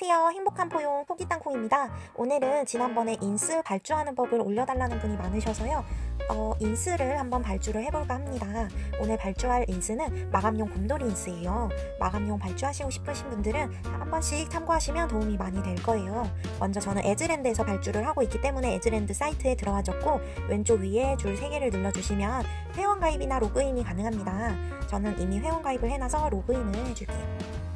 안녕하세요. 행복한 포용 포기땅콩입니다. 오늘은 지난번에 인스 발주하는 법을 올려달라는 분이 많으셔서요. 어, 인스를 한번 발주를 해볼까 합니다. 오늘 발주할 인스는 마감용 곰돌이 인스예요. 마감용 발주하시고 싶으신 분들은 한 번씩 참고하시면 도움이 많이 될 거예요. 먼저 저는 에즈랜드에서 발주를 하고 있기 때문에 에즈랜드 사이트에 들어가졌고 왼쪽 위에 줄 3개를 눌러주시면 회원가입이나 로그인이 가능합니다. 저는 이미 회원가입을 해놔서 로그인을 해줄게요.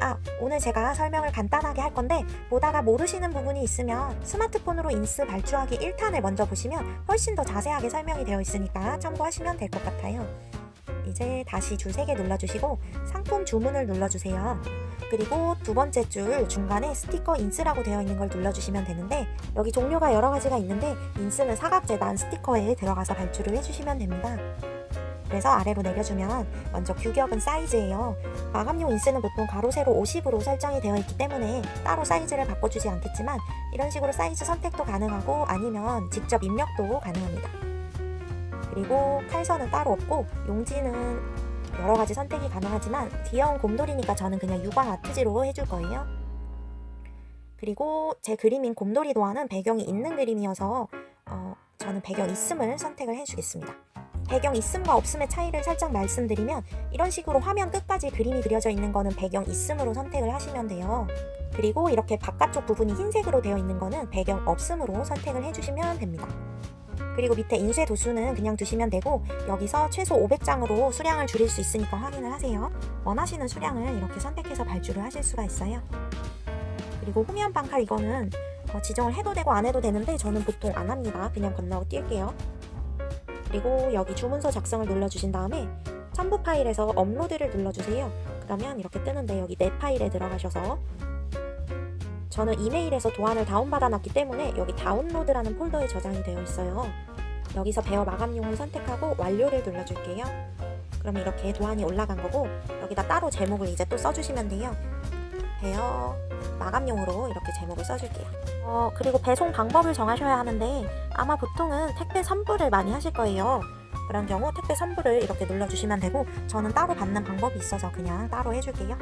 아, 오늘 제가 설명을 간단하게 할 건데 보다가 모르시는 부분이 있으면 스마트폰으로 인스 발주하기 1탄을 먼저 보시면 훨씬 더 자세하게 설명이 되어 있으니까 참고하시면 될 것 같아요. 이제 다시 줄 3개 눌러주시고 상품 주문을 눌러주세요. 그리고 두 번째 줄 중간에 스티커 인스라고 되어 있는 걸 눌러주시면 되는데 여기 종류가 여러 가지가 있는데 인스는 사각재단 스티커에 들어가서 발주를 해주시면 됩니다. 그래서 아래로 내려주면 먼저 규격은 사이즈예요. 마감용 인스는 보통 가로 세로 50으로 설정이 되어 있기 때문에 따로 사이즈를 바꿔주지 않겠지만 이런 식으로 사이즈 선택도 가능하고 아니면 직접 입력도 가능합니다. 그리고 칼선은 따로 없고 용지는 여러 가지 선택이 가능하지만 귀여운 곰돌이니까 저는 그냥 유광 아트지로 해줄 거예요. 그리고 제 그림인 곰돌이 도안은 배경이 있는 그림이어서 어, 저는 배경 있음을 선택을 해주겠습니다. 배경 있음과 없음의 차이를 살짝 말씀드리면 이런 식으로 화면 끝까지 그림이 그려져 있는 거는 배경 있음으로 선택을 하시면 돼요. 그리고 이렇게 바깥쪽 부분이 흰색으로 되어 있는 거는 배경 없음으로 선택을 해주시면 됩니다. 그리고 밑에 인쇄 도수는 그냥 두시면 되고 여기서 최소 500장으로 수량을 줄일 수 있으니까 확인을 하세요. 원하시는 수량을 이렇게 선택해서 발주를 하실 수가 있어요. 그리고 후면 방칼 이거는 어, 지정을 해도 되고 안 해도 되는데 저는 보통 안 합니다. 그냥 건너고 뛸게요. 그리고 여기 주문서 작성을 눌러주신 다음에 첨부 파일에서 업로드를 눌러주세요. 그러면 이렇게 뜨는데 여기 내 파일에 들어가셔서 저는 이메일에서 도안을 다운받아놨기 때문에 여기 다운로드라는 폴더에 저장이 되어 있어요. 여기서 베어 마감용을 선택하고 완료를 눌러줄게요. 그럼 이렇게 도안이 올라간 거고 여기다 따로 제목을 이제 또 써주시면 돼요. 베어 마감용으로 이렇게 제목을 써줄게요. 어, 그리고 배송 방법을 정하셔야 하는데 아마 보통은 택배 선불을 많이 하실 거예요. 그런 경우 택배 선불을 이렇게 눌러주시면 되고 저는 따로 받는 방법이 있어서 그냥 따로 해줄게요.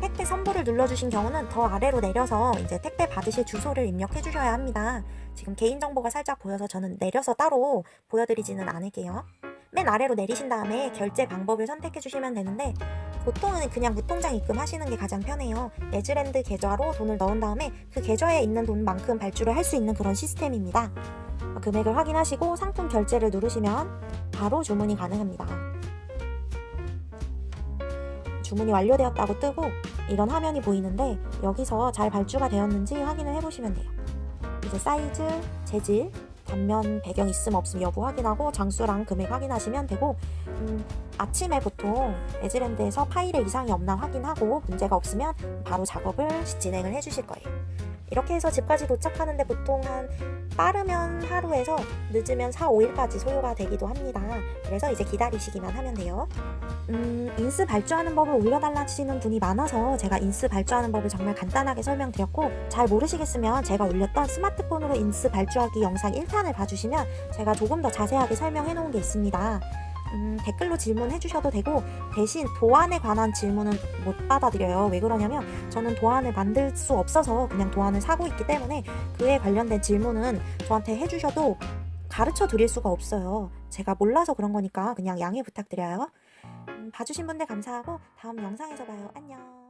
택배 선불을 눌러주신 경우는 더 아래로 내려서 이제 택배 받으실 주소를 입력해 주셔야 합니다. 지금 개인정보가 살짝 보여서 저는 내려서 따로 보여드리지는 않을게요. 맨 아래로 내리신 다음에 결제 방법을 선택해 주시면 되는데 보통은 그냥 무통장 입금하시는 게 가장 편해요. 에즈랜드 계좌로 돈을 넣은 다음에 그 계좌에 있는 돈만큼 발주를 할 수 있는 그런 시스템입니다. 금액을 확인하시고 상품 결제를 누르시면 바로 주문이 가능합니다. 주문이 완료되었다고 뜨고 이런 화면이 보이는데 여기서 잘 발주가 되었는지 확인을 해보시면 돼요. 이제 사이즈, 재질, 단면 배경 있음 없음 여부 확인하고 장수랑 금액 확인하시면 되고 음, 아침에 보통 에즈랜드에서 파일에 이상이 없나 확인하고 문제가 없으면 바로 작업을 진행을 해주실 거예요. 이렇게 해서 집까지 도착하는데 보통 한 빠르면 하루에서 늦으면 4, 5일까지 소요가 되기도 합니다. 그래서 이제 기다리시기만 하면 돼요. 음, 인스 발주하는 법을 올려달라시는 분이 많아서 제가 인스 발주하는 법을 정말 간단하게 설명드렸고 잘 모르시겠으면 제가 올렸던 스마트폰으로 인스 발주하기 영상 1탄을 봐주시면 제가 조금 더 자세하게 설명해 놓은 게 있습니다. 음, 댓글로 질문해 주셔도 되고 대신 도안에 관한 질문은 못 받아드려요. 왜 그러냐면 저는 도안을 만들 수 없어서 그냥 도안을 사고 있기 때문에 그에 관련된 질문은 저한테 해 주셔도 가르쳐 드릴 수가 없어요. 제가 몰라서 그런 거니까 그냥 양해 부탁드려요. 음, 봐주신 분들 감사하고 다음 영상에서 봐요. 안녕.